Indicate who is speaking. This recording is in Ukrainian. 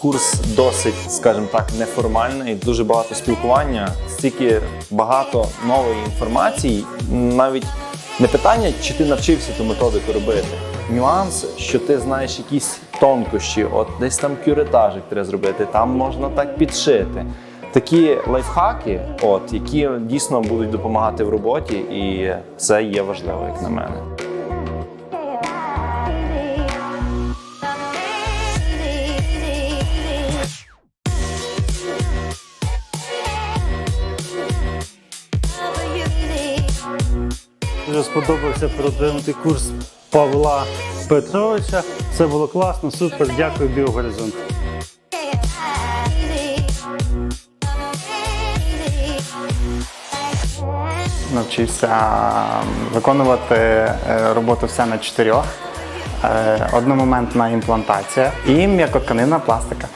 Speaker 1: Курс досить, скажімо так, неформальний, дуже багато спілкування, стільки багато нової інформації. Навіть не питання, чи ти навчився ту методику робити. Нюанс, що ти знаєш якісь тонкощі, от десь там кюретажик треба зробити, там можна так підшити. Такі лайфхаки, от які дійсно будуть допомагати в роботі, і це є важливо, як на мене.
Speaker 2: Дуже сподобався продвинутий курс Павла Петровича. Це було класно, супер. Дякую, Біогоризонт.
Speaker 3: навчився виконувати е, роботу все на чотирьох. Е, Одномоментна імплантація і м'якотканинна пластика.